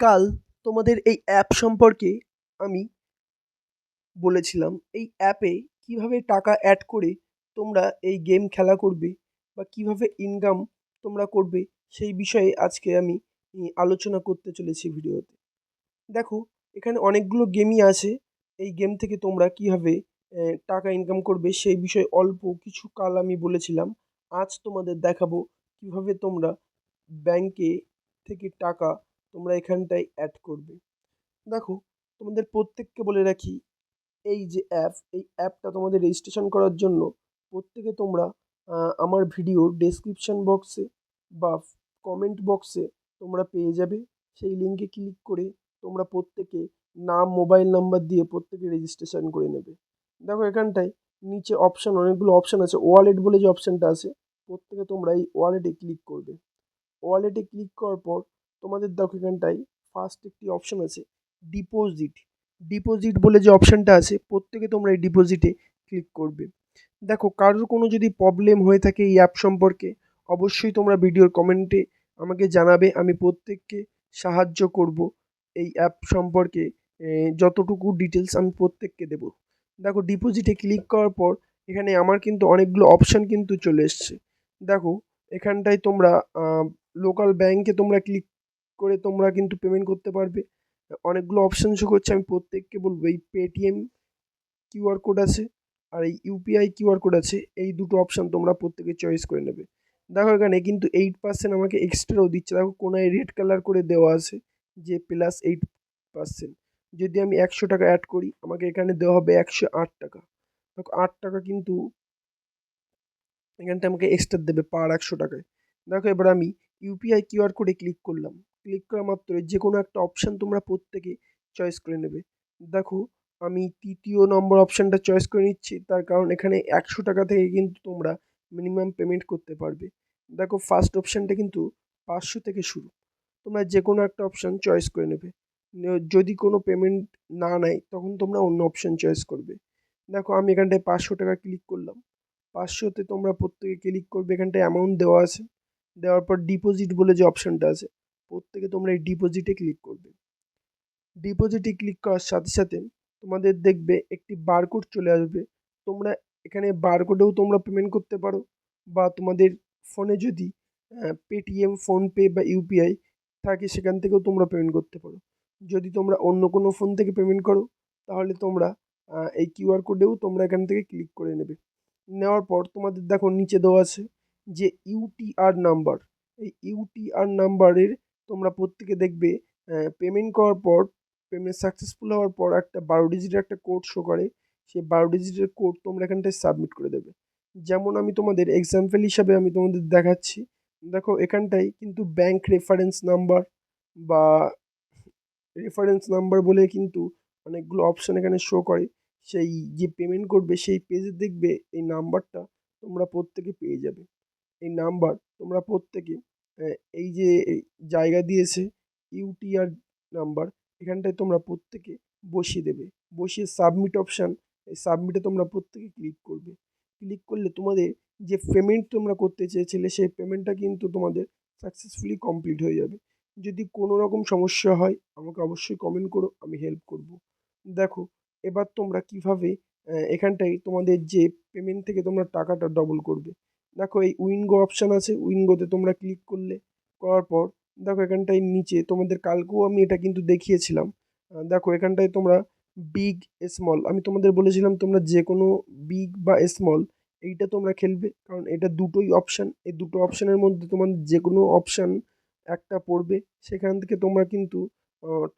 কাল তোমাদের এই অ্যাপ সম্পর্কে আমি বলেছিলাম। এই অ্যাপে কীভাবে টাকা অ্যাড করে তোমরা এই গেম খেলা করবে বা কীভাবে ইনকাম তোমরা করবে সেই বিষয়ে আজকে আমি আলোচনা করতে চলেছি ভিডিওতে। দেখো, এখানে অনেকগুলো গেমই আছে। এই গেম থেকে তোমরা কীভাবে টাকা ইনকাম করবে সেই বিষয়ে অল্প কিছু কাল আমি বলেছিলাম। আজ তোমাদের দেখাবো কীভাবে তোমরা ব্যাংকে থেকে টাকা তোমরা এখানটায় অ্যাড করবে। দেখো, তোমাদের প্রত্যেককে বলে রাখি, এই যে অ্যাপ এই অ্যাপটা তোমাদের রেজিস্ট্রেশন করার জন্য প্রত্যেকে তোমরা আমার ভিডিওর ডেসক্রিপশান বক্সে বা কমেন্ট বক্সে তোমরা পেয়ে যাবে। সেই লিঙ্কে ক্লিক করে তোমরা প্রত্যেকে নাম মোবাইল নাম্বার দিয়ে প্রত্যেকে রেজিস্ট্রেশন করে নেবে। দেখো এখানটায় নিচে অপশান অনেকগুলো অপশান আছে। ওয়ালেট বলে যে অপশানটা আছে, প্রত্যেকে তোমরা এই ওয়ালেটে ক্লিক করবে। ওয়ালেটে ক্লিক করার পর তোমাদের দেখো এখানটায় ফার্স্ট একটি অপশান আছে ডিপোজিট ডিপোজিট বলে যে অপশানটা আছে, প্রত্যেকে তোমরা এই ডিপোজিটে ক্লিক করবে। দেখো, কারোর কোনো যদি প্রবলেম হয়ে থাকে এই অ্যাপ সম্পর্কে, অবশ্যই তোমরা ভিডিওর কমেন্টে আমাকে জানাবে। আমি প্রত্যেককে সাহায্য করব এই অ্যাপ সম্পর্কে যতটুকু ডিটেলস আমি প্রত্যেককে দেব। দেখো ডিপোজিটে ক্লিক করার পর এখানে আমার কিন্তু অনেকগুলো অপশান কিন্তু চলে এসছে। দেখো, এখানটায় তোমরা লোকাল ব্যাংকে তোমরা ক্লিক করে তোমরা কিন্তু পেমেন্ট করতে পারবে। অনেকগুলো অপশান শো করছে, আমি প্রত্যেককে বলব, এই পেটিএম কিউআর কোড আছে আর এই ইউপিআই কিউআর কোড আছে, এই দুটো অপশান তোমরা প্রত্যেকে চয়েস করে নেবে। দেখো এখানে কিন্তু এইট পার্সেন্ট আমাকে এক্সট্রাও দিচ্ছে। দেখো কোনায় রেড কালার করে দেওয়া আছে যে প্লাস এইট পার্সেন্ট যদি আমি একশো টাকা অ্যাড করি, আমাকে এখানে দেওয়া হবে একশো আট টাকা। দেখো আট টাকা কিন্তু এখানটা আমাকে এক্সট্রা দেবে পার একশো টাকায়। দেখো এবার আমি ইউপিআই কিউআর কোডে ক্লিক করলাম। ক্লিক করা মাত্রই যে কোনো একটা অপশান তোমরা প্রত্যেকে চয়েস করে নেবে। দেখো, আমি তৃতীয় নম্বর অপশানটা চয়েস করে নিচ্ছি, তার কারণ এখানে একশো টাকা থেকে কিন্তু তোমরা মিনিমাম পেমেন্ট করতে পারবে। দেখো ফার্স্ট অপশানটা কিন্তু পাঁচশো থেকে শুরু। তোমরা যে কোনো একটা অপশান চয়েস করে নেবে। যদি কোনো পেমেন্ট না নেয়, তখন তোমরা অন্য অপশান চয়েস করবে। দেখো, আমি এখানটায় পাঁচশো টাকা ক্লিক করলাম। পাঁচশোতে তোমরা প্রত্যেকে ক্লিক করবে, এখানটায় অ্যামাউন্ট দেওয়া আছে। দেওয়ার পর ডিপোজিট বলে যে অপশানটা আছে প্রত্যেকে তোমরা এই ডিপোজিটে ক্লিক করবে। ডিপোজিটে ক্লিক করার সাথে সাথে তোমাদের দেখবে একটি বারকোড চলে আসবে। তোমরা এখানে বারকোডেও তোমরা পেমেন্ট করতে পারো বা তোমাদের ফোনে যদি পেটিএম ফোনপে বা ইউপিআই থাকে সেখান থেকেও তোমরা পেমেন্ট করতে পারো। যদি তোমরা অন্য কোনো ফোন থেকে পেমেন্ট করো, তাহলে তোমরা এই কিউআর কোডেও তোমরা এখান থেকে ক্লিক করে নেবে। নেওয়ার পর তোমাদের দেখো নিচে দেওয়া আছে যে ইউটিআর নাম্বার এই ইউটিআর নাম্বারের তোমরা প্রত্যেকে দেখবে পেমেন্ট করার পর পেমেন্ট সাকসেসফুল হওয়ার পর একটা বারো ডিজিটের একটা কোড শো করে। সেই বারো ডিজিটের কোড তোমরা এখানটায় সাবমিট করে দেবে। যেমন আমি তোমাদের এক্সাম্পল হিসাবে আমি তোমাদের দেখাচ্ছি। দেখো, এখানটায় কিন্তু ব্যাংক রেফারেন্স নাম্বার বা রেফারেন্স নাম্বার বলে কিন্তু অনেকগুলো অপশান এখানে শো করে। সেই যে পেমেন্ট করবে, সেই পেজে দেখবে এই নাম্বারটা তোমরা প্রত্যেকে পেয়ে যাবে। এই নাম্বার তোমরা প্রত্যেকে এই যে জায়গা দিয়েছে ইউটিআর নাম্বার, এখানটায় তোমরা প্রত্যেকে বসিয়ে দেবে। বসিয়ে সাবমিট অপশান এই সাবমিটে তোমরা প্রত্যেকে ক্লিক করবে। ক্লিক করলে তোমাদের যে পেমেন্ট তোমরা করতে চেয়েছিলে, সেই পেমেন্টটা কিন্তু তোমাদের সাকসেসফুলি কমপ্লিট হয়ে যাবে। যদি কোনো রকম সমস্যা হয়, আমাকে অবশ্যই কমেন্ট করো, আমি হেল্প করব। দেখো, এবার তোমরা কীভাবে এখানটায় তোমাদের যে পেমেন্ট থেকে তোমরা টাকাটা ডবল করবে। দেখো এই উইনগো অপশান আছে উইনগোতে তোমরা ক্লিক করলে, করার পর দেখো এখানটায় নিচে তোমাদের কালকেও আমি এটা কিন্তু দেখিয়েছিলাম। দেখো এখানটায় তোমরা বিগ স্মল আমি তোমাদের বলেছিলাম তোমরা যে কোনো বিগ বা স্মল এইটা তোমরা খেলবে, কারণ এটা দুটোই অপশান এই দুটো অপশানের মধ্যে তোমার যে কোনো অপশান একটা পড়বে, সেখান থেকে তোমরা কিন্তু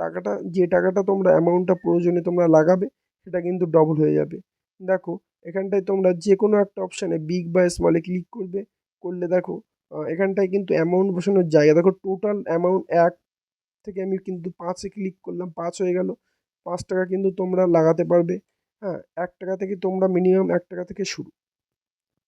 টাকাটা, যে টাকাটা তোমরা অ্যামাউন্টটা প্রয়োজনে তোমরা লাগাবে, সেটা কিন্তু ডবল হয়ে যাবে। দেখো এখানটায় তোমরা যে কোনো একটা অপশানে বিগ বা স্মলে ক্লিক করবে, করলে দেখো এখানটায় কিন্তু অ্যামাউন্ট বসানোর জায়গা, দেখো টোটাল অ্যামাউন্ট এক থেকে আমি কিন্তু পাঁচে ক্লিক করলাম, পাঁচ হয়ে গেল, পাঁচ টাকা কিন্তু তোমরা লাগাতে পারবে হ্যাঁ এক টাকা থেকে তোমরা মিনিমাম এক টাকা থেকে শুরু।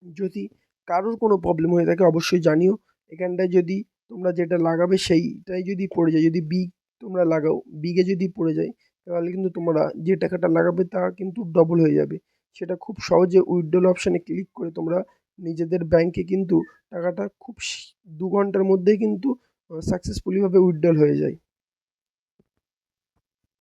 যদি কারোর কোনো প্রবলেম হয়ে থাকে অবশ্যই জানিও, এখানটায় যদি তোমরা যেটা লাগাবে সেইটাই যদি পড়ে যায়, যদি বিগ তোমরা লাগাও বিগে যদি পড়ে যায়, তাহলে কিন্তু তোমরা যে টাকাটা লাগাবে তা কিন্তু ডবল হয়ে যাবে। সেটা খুব সহজে উইথড্রল অপশানে ক্লিক করে তোমরা নিজেদের ব্যাংকে কিন্তু টাকাটা খুব দু ঘণ্টার মধ্যেই কিন্তু সাকসেসফুলিভাবে উইথড্রল হয়ে যায়।